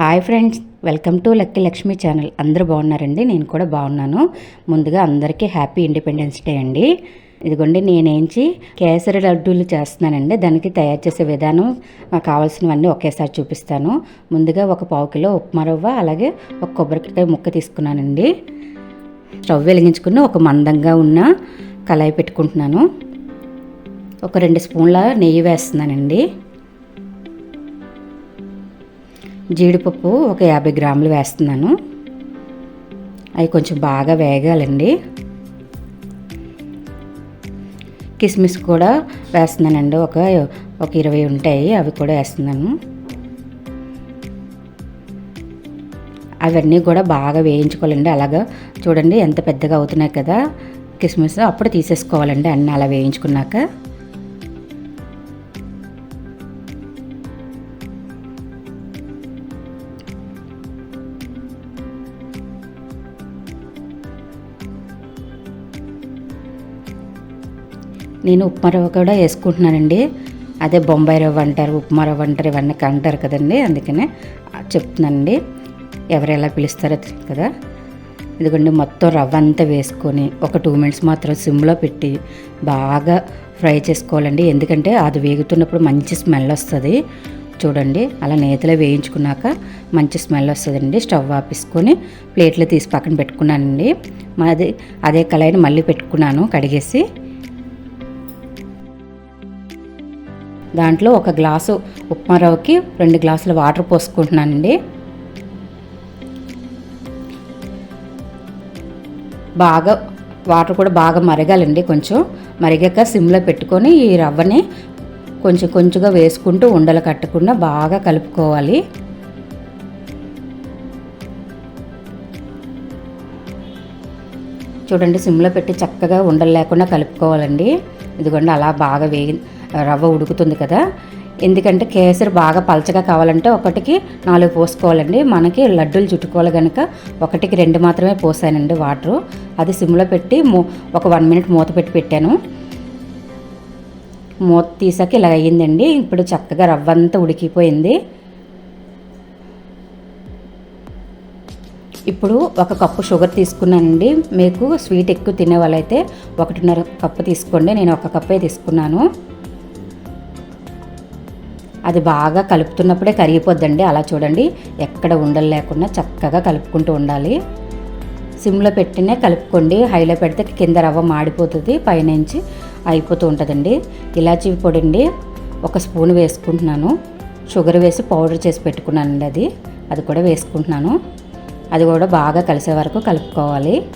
Hi friends welcome to Lucky Lakshmi channel. అందరూ బాగున్నారండి? నేను కూడా బాగున్నాను. ముందుగా అందరికీ హ్యాపీ ఇండిపెండెన్స్ డే అండి. ఇదిగోండి నేనేంచి కేసరి లడ్డూలు చేస్తున్నానండి. దానికి తయారు చేసే విధానం నాకు కావాల్సినవన్నీ ఒకేసారి చూపిస్తాను. ముందుగా ఒక పావు కిలో ఉప్మా రవ్వ అలాగే ఒక కొబ్బరికాయ ముక్క తీసుకున్నానండి. స్టవ్ వెలిగించుకుని ఒక మందంగా ఉన్న కళాయి పెట్టుకుంటున్నాను. ఒక రెండు స్పూన్ల నెయ్యి వేస్తున్నానండి. జీడిపప్పు ఒక యాభై గ్రాములు వేస్తున్నాను. అవి కొంచెం బాగా వేగాలండి. కిస్మిస్ కూడా వేస్తున్నానండి. ఒక ఒక ఇరవై ఉంటాయి అవి కూడా వేస్తున్నాను. అవన్నీ కూడా బాగా వేయించుకోవాలండి. అలాగా చూడండి ఎంత పెద్దగా అవుతున్నాయి కదా కిస్మిస్. అప్పుడు తీసేసుకోవాలండి అన్నీ అలా వేయించుకున్నాక. నేను ఉప్మా రవ్వ కూడా వేసుకుంటున్నానండి. అదే బొంబాయి రవ్వ అంటారు ఉప్మా రవ్వ అంటారు ఇవన్నీ అంటారు కదండి. అందుకనే చెప్తున్నానండి. ఎవరు ఎలా పిలుస్తారో తెలియదు కదా. ఇదిగోండి మొత్తం రవ్వ అంతా వేసుకొని ఒక టూ మినిట్స్ మాత్రం సిమ్లో పెట్టి బాగా ఫ్రై చేసుకోవాలండి. ఎందుకంటే అది వేగుతున్నప్పుడు మంచి స్మెల్ వస్తుంది. చూడండి అలా నేతిలో వేయించుకున్నాక మంచి స్మెల్ వస్తుందండి. స్టవ్ ఆపేసుకొని ప్లేట్లో తీసి పక్కన పెట్టుకున్నానండి. మాది అదే కళాయిని మళ్ళీ పెట్టుకున్నాను కడిగేసి. దాంట్లో ఒక గ్లాసు ఉప్మా రవ్వకి రెండు గ్లాసుల వాటర్ పోసుకుంటున్నానండి. బాగా వాటర్ కూడా బాగా మరగాలండి కొంచెం. మరిగాక సిమ్లో పెట్టుకొని ఈ రవ్వని కొంచెం కొంచెంగా వేసుకుంటూ ఉండలు కట్టకుండా బాగా కలుపుకోవాలి. చూడండి సిమ్లో పెట్టి చక్కగా ఉండలు లేకుండా కలుపుకోవాలండి. ఇదిగోండి అలా బాగా వేగి రవ్వ ఉడుకుతుంది కదా. ఎందుకంటే కేసరి బాగా పలచగా కావాలంటే ఒకటికి నాలుగు పోసుకోవాలండి. మనకి లడ్డూలు చుట్టుకోవాలి కనుక ఒకటికి రెండు మాత్రమే పోసానండి వాటరు. అది సిమ్లో పెట్టి మూ ఒక వన్ మినిట్ మూత పెట్టి పెట్టాను. మూత తీసాక ఇలా అయ్యిందండి. ఇప్పుడు చక్కగా రవ్వ అంతా ఉడికిపోయింది. ఇప్పుడు ఒక కప్పు షుగర్ తీసుకున్నానండి. మీకు స్వీట్ ఎక్కువ తినే వాళ్ళైతే ఒకటిన్నర కప్పు తీసుకోండి. నేను ఒక కప్పే తీసుకున్నాను. అది బాగా కలుపుతున్నప్పుడే కరిగిపోద్దండి. అలా చూడండి. ఎక్కడ ఉండలు లేకుండా చక్కగా కలుపుకుంటూ ఉండాలి. సిమ్లో పెట్టినే కలుపుకోండి. హైలో పెడితే కింద రవ్వ మాడిపోతుంది. పైనుంచి అయిపోతూ ఉంటుందండి. ఇలాచీ పొడి అండి ఒక స్పూన్ వేసుకుంటున్నాను. షుగర్ వేసి పౌడర్ చేసి పెట్టుకున్నానండి అది. అది కూడా వేసుకుంటున్నాను. అది కూడా బాగా కలిసే వరకు కలుపుకోవాలి.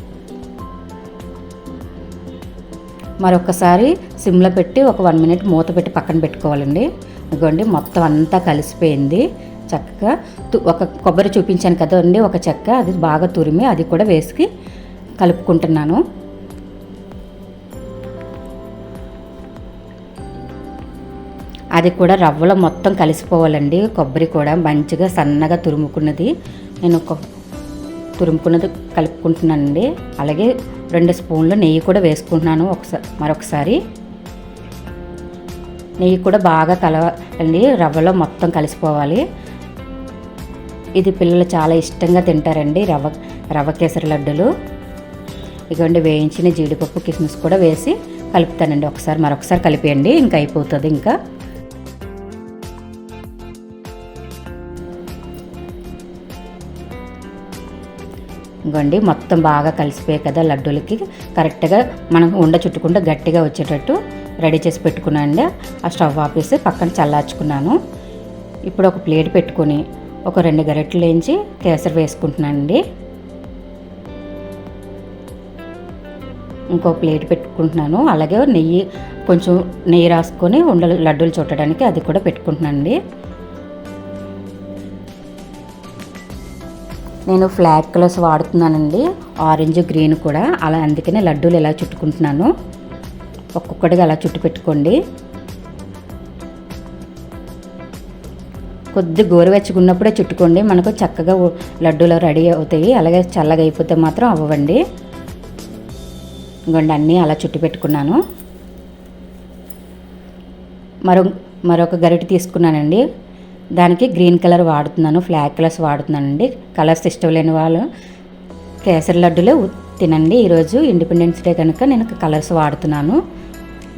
మరొకసారి సిమ్లో పెట్టి ఒక వన్ మినిట్ మూత పెట్టి పక్కన పెట్టుకోవాలండి. ఇదిగోండి మొత్తం అంతా కలిసిపోయింది. చక్కగా ఒక కొబ్బరి చూపించాను కదండి ఒక చెక్క. అది బాగా తురిమి అది కూడా వేసి కలుపుకుంటున్నాను. అది కూడా రవ్వలో మొత్తం కలిసిపోవాలండి. కొబ్బరి కూడా మంచిగా సన్నగా తురుముకున్నది. నేను తురుముకున్నది కలుపుకుంటున్నానండి. అలాగే రెండు స్పూన్లు నెయ్యి కూడా వేసుకుంటున్నాను. ఒకసారి మరొకసారి నెయ్యి కూడా బాగా కలవాలండి రవ్వలో మొత్తం కలిసిపోవాలి. ఇది పిల్లలు చాలా ఇష్టంగా తింటారండి రవ్వ రవ్వ కేసరి లడ్డూలు. ఇదిగోండి వేయించిన జీడిపప్పు కిస్మిస్ కూడా వేసి కలుపుతానండి. ఒకసారి మరొకసారి కలిపేయండి ఇంకా అయిపోతుంది ఇంకా. ఇంకోండి మొత్తం బాగా కలిసిపోయాయి కదా లడ్డూలకి. కరెక్ట్గా మనం ఉండ చుట్టుకుంటే గట్టిగా వచ్చేటట్టు రెడీ చేసి పెట్టుకున్నానండి ఆ స్టవ్ ఆపేసి పక్కన చల్లార్చుకున్నాను. ఇప్పుడు ఒక ప్లేట్ పెట్టుకొని ఒక రెండు గరెట్లు వేయించి కేసరి వేసుకుంటున్నానండి ఇంకో ప్లేట్ పెట్టుకుంటున్నాను. అలాగే నెయ్యి కొంచెం నెయ్యి రాసుకొని ఉండలు లడ్డూలు చుట్టడానికి అది కూడా పెట్టుకుంటున్నానండి నేను ఫ్లాగ్ కలర్స్ వాడుతున్నానండి. ఆరెంజ్ గ్రీన్ కూడా. అలా అందుకనే లడ్డూలు ఇలా చుట్టుకుంటున్నాను. ఒక్కొక్కటిగా అలా చుట్టు పెట్టుకోండి. కొద్ది గోరువెచ్చుకున్నప్పుడే చుట్టుకోండి. మనకు చక్కగా లడ్డూలు రెడీ అవుతాయి. అలాగే చల్లగా అయిపోతే మాత్రం అవ్వండి. ఇంకోండి అన్నీ అలా చుట్టు పెట్టుకున్నాను. మరో మరొక గరిటె తీసుకున్నానండి. దానికి గ్రీన్ కలర్ వాడుతున్నాను. ఫ్లాగ్ కలర్స్ వాడుతున్నానండి. కలర్స్ ఇష్టం లేని వాళ్ళు కేసరి లడ్డులే తినండి. ఈరోజు ఇండిపెండెన్స్ డే కనుక నేను కలర్స్ వాడుతున్నాను.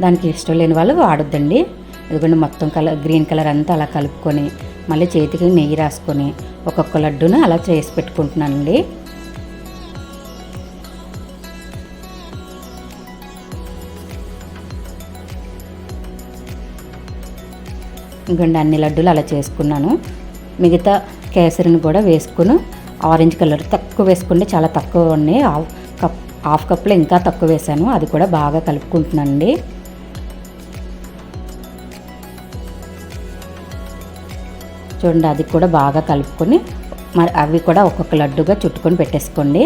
దానికి ఇష్టం లేని వాళ్ళు వాడొద్దండి. ఇదిగోండి మొత్తం కలర్ గ్రీన్ కలర్ అంతా అలా కలుపుకొని మళ్ళీ చేతికి నెయ్యి రాసుకొని ఒక్కొక్క లడ్డును అలా చేసి పెట్టుకుంటున్నానండి. ఇంకండి అన్ని లడ్డూలు అలా చేసుకున్నాను. మిగతా కేసరిని కూడా వేసుకుని ఆరెంజ్ కలర్ తక్కువ వేసుకుంటే చాలా తక్కువ ఉన్నాయి. హాఫ్ కప్లో ఇంకా తక్కువ వేసాను అది కూడా బాగా కలుపుకుంటున్నానండి. చూడండి అది కూడా బాగా కలుపుకొని మరి అవి కూడా ఒక్కొక్క లడ్డుగా చుట్టుకొని పెట్టేసుకోండి.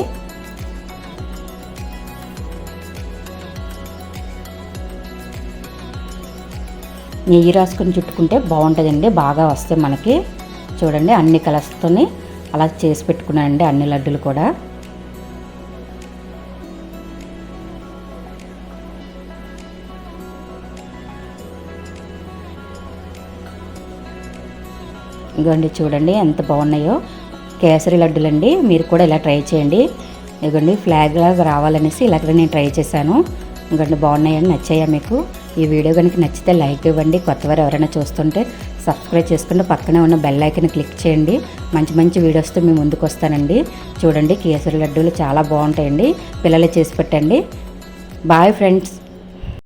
నెయ్యి రాసుకొని చుట్టుకుంటే బాగుంటుందండి. బాగా వస్తాయి మనకి. చూడండి అన్ని కలర్స్తోని అలా చేసి పెట్టుకున్నానండి అన్ని లడ్డులు కూడా. ఇదిగోండి చూడండి ఎంత బాగున్నాయో. కేసరి లడ్డులండి మీరు కూడా ఇలా ట్రై చేయండి. ఇగోండి ఫ్లాగ్ లాగా రావాలనేసి ఇలాగ నేను ట్రై చేశాను. ఇంకోండి బాగున్నాయని నచ్చాయా మీకు? ఈ వీడియో కనుక నచ్చితే లైక్ ఇవ్వండి. కొత్తవారు ఎవరైనా చూస్తుంటే సబ్స్క్రైబ్ చేసుకుంటే పక్కనే ఉన్న బెల్ ఐకన్ క్లిక్ చేయండి. మంచి మంచి వీడియోస్తో మేము ముందుకు వస్తానండి. చూడండి కేసరి లడ్డూలు చాలా బాగుంటాయండి. పిల్లలు చేసి పెట్టండి. Bye friends